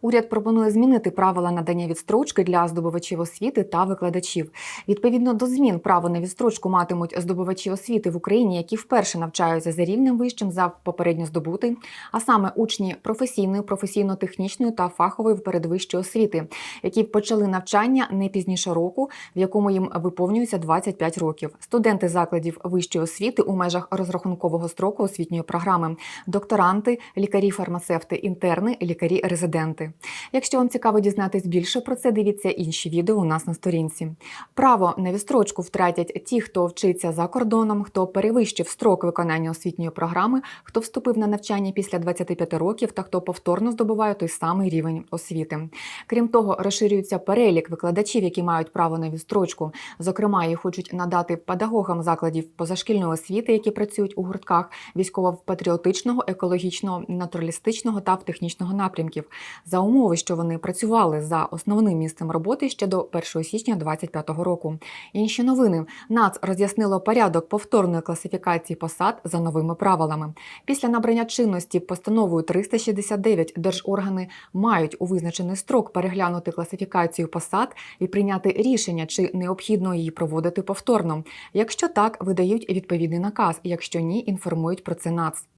Уряд пропонує змінити правила надання відстрочки для здобувачів освіти та викладачів. Відповідно до змін, право на відстрочку матимуть здобувачі освіти в Україні, які вперше навчаються за рівнем вищим за попередньо здобутий, а саме учні професійної, професійно-технічної та фахової передвищої освіти, які почали навчання не пізніше року, в якому їм виповнюється 25 років. Студенти закладів вищої освіти у межах розрахункового строку освітньої програми, докторанти, лікарі-фармацевти, інтерни, лікарі-резиденти. Якщо вам цікаво дізнатись більше про це, дивіться інші відео у нас на сторінці. Право на відстрочку втратять ті, хто вчиться за кордоном, хто перевищив строк виконання освітньої програми, хто вступив на навчання після 25 років та хто повторно здобуває той самий рівень освіти. Крім того, розширюється перелік викладачів, які мають право на відстрочку. Зокрема, їх хочуть надати педагогам закладів позашкільної освіти, які працюють у гуртках військово-патріотичного, екологічного, натуралістичного та технічного напрямків, за умови, що вони працювали за основним місцем роботи ще до 1 січня 2025 року. Інші новини НАЦ роз'яснило порядок повторної класифікації посад за новими правилами. Після набрання чинності постановою 369 держоргани мають у визначений строк переглянути класифікацію посад і прийняти рішення, чи необхідно її проводити повторно. Якщо так, видають відповідний наказ. Якщо ні, інформують про це НАЦ.